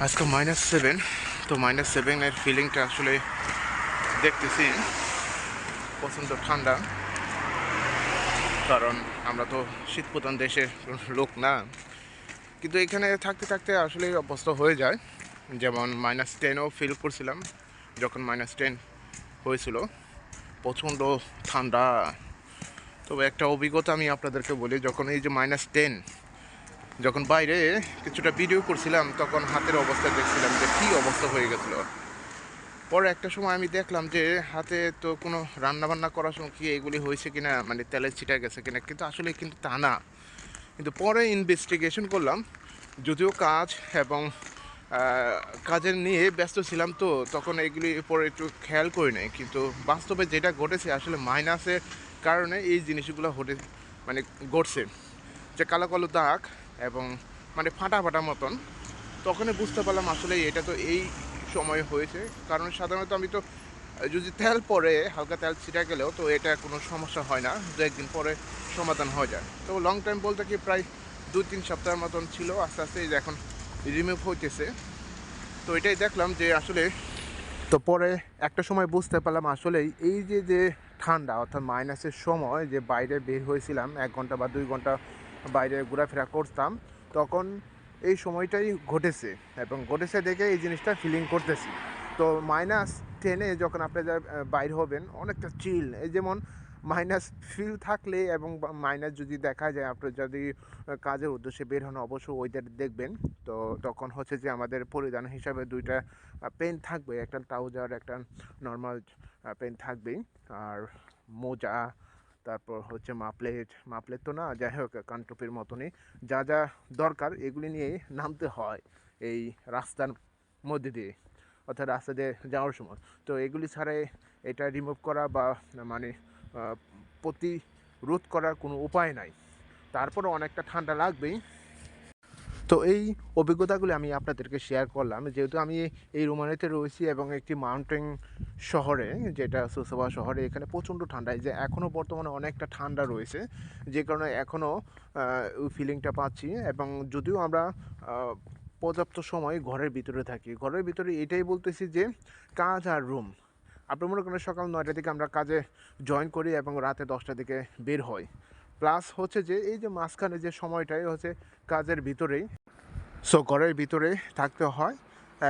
আজকে minus seven তো minus সেভেনের ফিলিংটা আসলে দেখতেছি। প্রচণ্ড ঠান্ডা। কারণ আমরা তো শীত প্রধান দেশের লোক না। কিন্তু এখানে থাকতে থাকতে আসলে অবস্থা হয়ে যায়। যেমন মাইনাস টেনও ফিল করছিলাম, যখন মাইনাস টেন হয়েছিল। প্রচণ্ড ঠান্ডা। তবে একটা অভিজ্ঞতা আমি আপনাদেরকে বলি, যখন এই যে মাইনাস টেন যখন বাইরে কিছুটা ভিডিও করছিলাম, তখন হাতের অবস্থা দেখছিলাম যে কী অবস্থা হয়ে গেছিল। পরে একটা সময় আমি দেখলাম যে হাতে তো কোনো রান্না বান্না করার সময় কি এগুলি হয়েছে কিনা মানে তেলের ছিটা গেছে কিনা, কিন্তু আসলে কিন্তু তা না। কিন্তু পরে ইনভেস্টিগেশন করলাম, যদিও কাজ এবং কাজের নিয়ে ব্যস্ত ছিলাম তো, তখন এগুলির পরে একটু খেয়াল করি নাই। কিন্তু বাস্তবে যেটা ঘটেছে আসলে মাইনাসের কারণে এই জিনিসগুলো ঘটে মানে ঘটছে। যে কালো কালো দাগ এবং মানে ফাটা ফাটা মতন, তখনই বুঝতে পারলাম আসলে এটা তো এই সময় হয়েছে। কারণ সাধারণত আমি তো, যদি তেল পরে, হালকা তেল ছিটা গেলেও তো এটা কোনো সমস্যা হয় না, দু একদিন পরে সমাধান হয়ে যায়। তো লং টাইম বলতে কি প্রায় দু তিন সপ্তাহের মতন ছিল, আস্তে আস্তে এখন রিমুভ হইতেছে। তো এটাই দেখলাম যে আসলে তো পরে একটা সময় বুঝতে পারলাম আসলে এই যে যে ঠান্ডা অর্থাৎ মাইনাসের সময় যে বাইরে বের হয়েছিলাম, এক ঘণ্টা বা দুই ঘণ্টা বাইরে ঘোরাফেরা করতাম, তখন এই সময়টাই ঘটেছে এবং ঘটেছে দেখে এই জিনিসটা ফিলিং করতেছি। তো মাইনাস টেনে যখন আপনি বাইর হবেন, অনেকটা চিল এই যেমন মাইনাস ফিল থাকলে এবং মাইনাস যদি দেখা যায় আপনার যদি কাজের উদ্দেশ্যে বের হন, অবশ্যই ওইটা দেখবেন। তো তখন হচ্ছে যে আমাদের পরিধান হিসাবে দুইটা পেন থাকবে, একটা ট্রাউজার একটা নর্মাল পেন থাকবেই। আর মোজা তারপর হচ্ছে মাপলেট মাপলেট তো না, যাই হোক, কানটুপির মতনই। যা যা দরকার, এগুলি নিয়ে নামতে হয় এই রাস্তার মধ্যে দিয়ে, অর্থাৎ রাস্তা দিয়ে যাওয়ার সময়। তো এগুলি ছাড়াই এটা রিমুভ করা বা মানে প্রতিরোধ করার কোনো উপায় নাই। তারপরে অনেকটা ঠান্ডা লাগবেই। তো এই অভিজ্ঞতাগুলি আমি আপনাদেরকে শেয়ার করলাম। যেহেতু আমি এই রোমানিতে রয়েছি এবং একটি মাউন্টেন শহরে, যেটা সুসভা শহরে, এখানে প্রচণ্ড ঠান্ডা। যে এখনও বর্তমানে অনেকটা ঠান্ডা রয়েছে, যে কারণে এখনও ফিলিংটা পাচ্ছি এবং যদিও আমরা পর্যাপ্ত সময় ঘরের ভিতরে থাকি। ঘরের ভিতরে এটাই বলতেছি যে কাজ আর রুম আপনি মনে করেন সকাল নয়টা থেকে আমরা কাজে জয়েন করি এবং রাতে দশটা থেকে বের হই। প্লাস হচ্ছে যে এই যে মাঝখানে যে সময়টাই হচ্ছে কাজের ভিতরেই সো ঘরের ভিতরে থাকতে হয়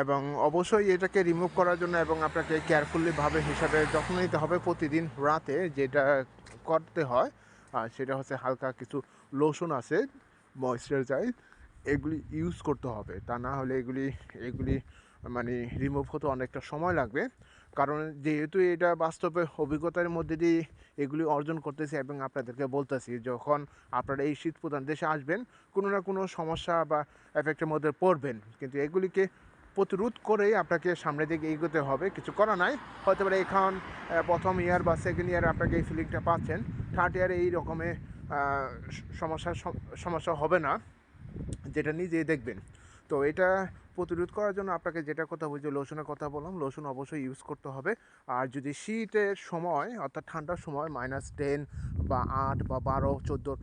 এবং অবশ্যই এটাকে রিমুভ করার জন্য এবং আপনাকে কেয়ারফুলিভাবে হিসাবে যত্ন নিতে হবে প্রতিদিন রাতে যেটা করতে হয় সেটা হচ্ছে হালকা কিছু লোশন আছে ময়শ্চারাইজ এগুলি ইউজ করতে হবে। তা না হলে এগুলি এগুলি মানে রিমুভ হতে অনেকটা সময় লাগবে। কারণ যেহেতু এটা বাস্তবে অভিজ্ঞতার মধ্যে দিয়ে এগুলি অর্জন করতেছি এবং আপনাদেরকে বলতেছি যখন আপনারা এই শীত প্রধান দেশে আসবেন কোনো না কোনো সমস্যা বা এফেক্টের মধ্যে পড়বেন। কিন্তু এগুলিকে প্রতিরোধ করেই আপনাকে সামনের দিকে এগোতে হবে। কিছু করা নাই। হয়তো পারে এখন প্রথম ইয়ার বা সেকেন্ড ইয়ারে আপনাকে এই ফিলিংটা পাচ্ছেন। থার্ড ইয়ারে এই রকমের আহ, স- সমস্যার সম- সমস্যা হবে না। যেটা নিজেই দেখবেন। তো এটা প্রতিরোধ করার জন্য আপনাকে যেটা কথা বলছি, লোশনের কথা বললাম। লোশন অবশ্যই ইউজ করতে হবে। আর যদি শীতের সময়, অর্থাৎ ঠান্ডার সময় মাইনাস টেন বা আট বা বারো, চোদ্দোর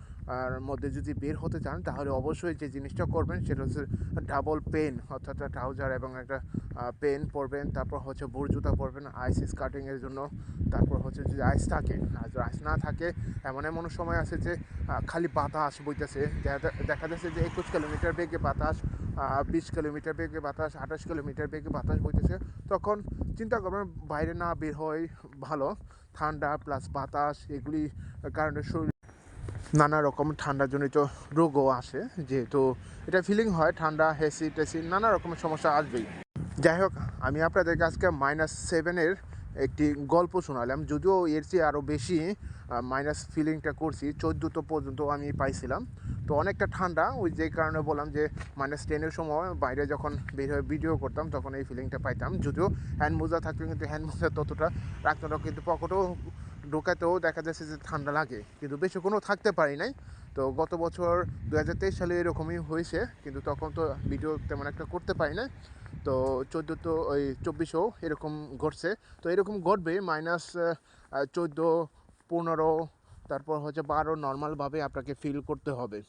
মধ্যে যদি বের হতে চান, তাহলে অবশ্যই যে জিনিসটা করবেন সেটা হচ্ছে ডাবল পেন অর্থাৎ ট্রাউজার এবং একটা পেন পরবেন। তারপর হচ্ছে বোর জুতা পরবেন আইস স্কার্টিংয়ের জন্য। তারপর হচ্ছে যদি আইস থাকে, আর যদি আইস না থাকে, এমন এমন সময় আছে যে খালি বাতাস বইতেছে। দেখা যাচ্ছে যে একুশ কিলোমিটার বেগে বাতাস বিশ কিলোমিটার বেগে বাতাস, আঠাশ কিলোমিটার বেগে বাতাস বইতেছে। তখন চিন্তা করবেন, বাইরে না বের হয় ভালো। ঠান্ডা প্লাস বাতাস, এগুলি কারণে শরীর নানা রকম ঠান্ডাজনিত রোগও আসে। যেহেতু এটা ফিলিং হয়, ঠান্ডা হেসি টেসি নানা রকমের সমস্যা আসবেই। যাই হোক, আমি আপনাদেরকে আজকে মাইনাস সেভেনের একটি গল্প শোনালাম। যদিও এর চেয়ে আরও বেশি মাইনাস ফিলিংটা করছি চোদ্দোতো পর্যন্ত আমি পাইছিলাম। তো অনেকটা ঠান্ডা, ওই যে কারণে বললাম যে মাইনাস টেনের সময় বাইরে যখন বের হয়ে ভিডিও করতাম, তখন এই ফিলিংটা পাইতাম। যদিও হ্যান্ড মোজা থাকলে কিন্তু হ্যান্ড মোজা ততটা রাখতাম না, কিন্তু পকেটেও ঢোকাতেও দেখা যাচ্ছে যে ঠান্ডা লাগে। কিন্তু বেশি কোনো থাকতে পারি নাই। তো গত বছর দু হাজার তেইশ সালে এরকমই হয়েছে, কিন্তু তখন তো ভিডিও তেমন একটা করতে পারি না তো চোদ্দ তো ওই চব্বিশেও এরকম ঘটছে। তো এরকম ঘটবে মাইনাস চোদ্দ, পনেরো, তারপর হচ্ছে বারো নর্মালভাবে আপনাকে ফিল করতে হবে।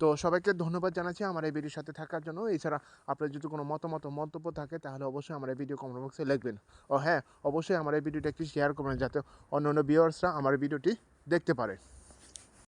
তো সবাইকে ধন্যবাদ জানাচ্ছি আমার এই ভিডিওর সাথে থাকার জন্য। এছাড়া আপনার যদি কোনো মতামত মন্তব্য থাকে, তাহলে অবশ্যই আমার এই ভিডিও কমেন্ট বক্সে লিখবেন। ও হ্যাঁ অবশ্যই আমার এই ভিডিওটা একটি শেয়ার করবেন, যাতে অন্য অন্য ভিউয়ার্সরা আমার ভিডিওটি দেখতে পারে।